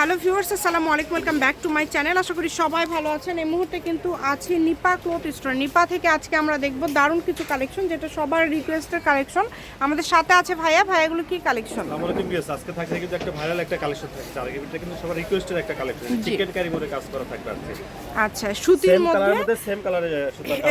Hello viewers আসসালামু আলাইকুম welcome back to my channel. আশা করি সবাই ভালো আছেন। এই মুহূর্তে কিন্তু আছি নিপা ক্লোথ স্টোর। নিপা থেকে আজকে আমরা দেখব দারুণ কিছু কালেকশন যেটা সবার রিকোয়েস্টের কালেকশন। আমাদের সাথে আছে ভাইয়া। ভাইয়াগুলো কি কালেকশন? আমার কিন্তু আজকে থাকছে কিন্তু একটা ভাইরাল একটা কালেকশন থাকছে। আর এটা কিন্তু সবার রিকোয়েস্টের একটা কালেকশন। চিকেন কারি মধ্যে কাজ করা থাকবে আজকে। আচ্ছা সুতির মধ্যে? সেম কালারে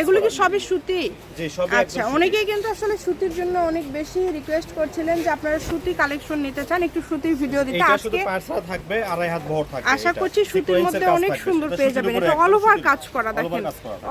এগুলো কি সবই সুতি? জি সবই আচ্ছা অনেকেই কিন্তু আসলে সুতির জন্য অনেক বেশি রিকোয়েস্ট করছিলেন যে আপনারা সুতি কালেকশন নিতে চান একটু সুতির ভিডিও দিতে। এটা শুধু আজকে পাঁচটা থাকবে আড়াই হাত থাকবে আশা করছি সুতির মধ্যে অনেক সুন্দর পেয়ে যাবেন। এটা অল ওভার কাজ করা দেখেন।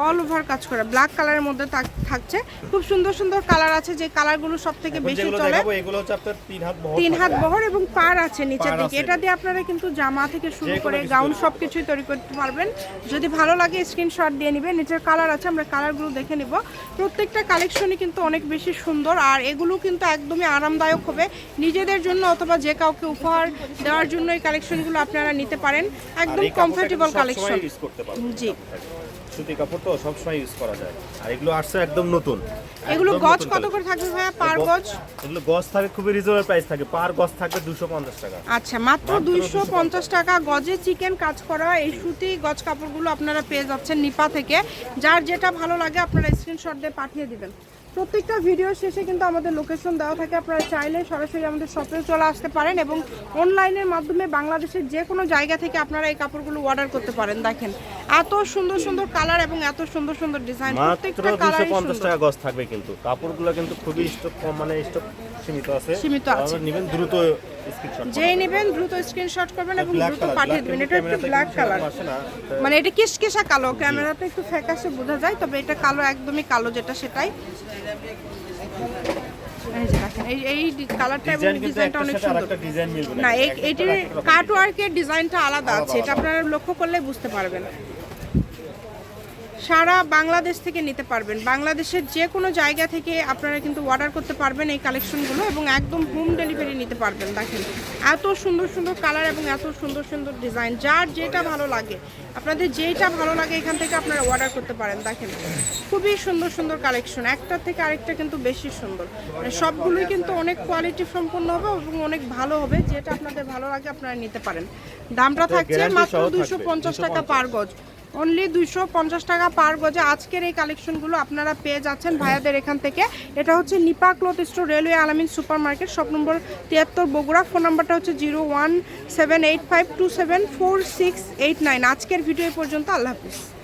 অল ওভার কাজ করা। ব্ল্যাক কালারের মধ্যে থাকছে। খুব সুন্দর সুন্দর কালার আছে যে কালারগুলো সব থেকে বেশি চলে। এগুলো হচ্ছে আপনার তিন হাত তিন হাত। বহর এবং পার আছে নিচের দিকে। এটা দিয়ে আপনারা কিন্তু জামা থেকে শুরু করে গাউন সবকিছুই তৈরি করতে পারবেন। যদি ভালো লাগে স্ক্রিনশট দিয়ে নেবেন। নিচের কালার আছে আমরা কালারগুলো দেখে নিব। প্রত্যেকটা কালেকশনই কিন্তু অনেক বেশি সুন্দর আর এগুলো কিন্তু একদমই আরামদায়ক হবে। নিজেদের জন্য অথবা যে কাউকে উপহার দেওয়ার জন্য এই কালেকশনগুলো আপনারা নিতে পারেন একদম কমফোর্টেবল কালেকশন ইউজ করতে পারবেন। জি। সুতি কাপড় তো সবসময় ইউজ করা যায়। আর এগুলো আসছে একদম নতুন। এগুলো গজ কত করে থাকবে ভাইয়া? পার গজ? এগুলো গজ থাকে খুবই রিজনেবল প্রাইস থাকে। পার গজ থাকবে দুশো পঞ্চাশ টাকা। আচ্ছা মাত্র মাত্র দুইশো 250 পঞ্চাশ। টাকা। গজে চিকেন কাজ করা এই সুতি গজ কাপড়গুলো আপনারা পেয়ে যাচ্ছেন নিপা থেকে। যার যেটা ভালো লাগে আপনারা স্ক্রিনশট দিয়ে পাঠিয়ে দিবেন। প্রত্যেকটা ভিডিও শেষে কিন্তু আমাদের লোকেশন দেওয়া থাকে। আপনারা চাইলে সরাসরি আমাদের শপে চলে আসতে পারেন এবং অনলাইনের মাধ্যমে বাংলাদেশের যে কোনো জায়গা থেকে আপনারা এই কাপড়গুলো অর্ডার করতে পারেন। দেখেন এত সুন্দর সুন্দর কালার এবং এত সুন্দর সুন্দর ডিজাইন প্রত্যেকটা কালারই পঞ্চাশ টাকা গজ থাকবে কিন্তু। কাপড়গুলো কিন্তু খুবই স্টক কম মানে স্টক সীমিত আছে। সীমিত আছে। আপনারা নেবেন দ্রুত স্ক্রিনশট যেই নেবেন দ্রুত স্ক্রিনশট করবেন এবং দ্রুত পাঠিয়ে দেবেন। এটা একটু ব্ল্যাক কালার মানে এটা কিসকিসা কালো। ক্যামেরাতে একটু ফ্যাকাশে বোঝা যায় তবে এটা কালো একদমই কালো যেটা সেটাই। এই যে দেখেন, এই এই কালারটা এবং ডিজাইনটা অনেক সুন্দর। না। এই এটির কাট ওয়ার্কের ডিজাইনটা আলাদা আছে। এটা আপনারা লক্ষ্য করলে বুঝতে পারবেন। সারা বাংলাদেশ থেকে নিতে পারবেন। বাংলাদেশের যে কোনো জায়গা থেকে আপনারা কিন্তু অর্ডার করতে পারবেন এই কালেকশনগুলো এবং একদম হোম ডেলিভারি নিতে পারবেন। দেখেন এত সুন্দর সুন্দর কালার এবং এত সুন্দর সুন্দর ডিজাইন যার যেটা ভালো লাগে আপনাদের যেটা ভালো লাগে এখান থেকে আপনারা অর্ডার করতে পারেন। দেখেন খুবই সুন্দর সুন্দর কালেকশন একটার থেকে আরেকটা কিন্তু বেশি সুন্দর। মানে সবগুলোই কিন্তু অনেক কোয়ালিটি সম্পন্ন হবে এবং অনেক ভালো হবে। যেটা আপনাদের ভালো লাগে আপনারা নিতে পারেন। দামটা থাকছে মাত্র দুশো পঞ্চাশ টাকা 250 পার গজ। অনলি দুইশো পঞ্চাশ টাকা পার গজে আজকের এই কালেকশনগুলো আপনারা পেয়ে যাচ্ছেন ভাইয়াদের এখান থেকে। এটা হচ্ছে Nipa cloth store railway Alamin super market shop number তিয়াত্তর বগুড়া। ফোন নাম্বারটা হচ্ছে zero one seven eight five two seven four six eight nine. আজকের ভিডিও পর্যন্ত, আল্লাহ হাফিজ।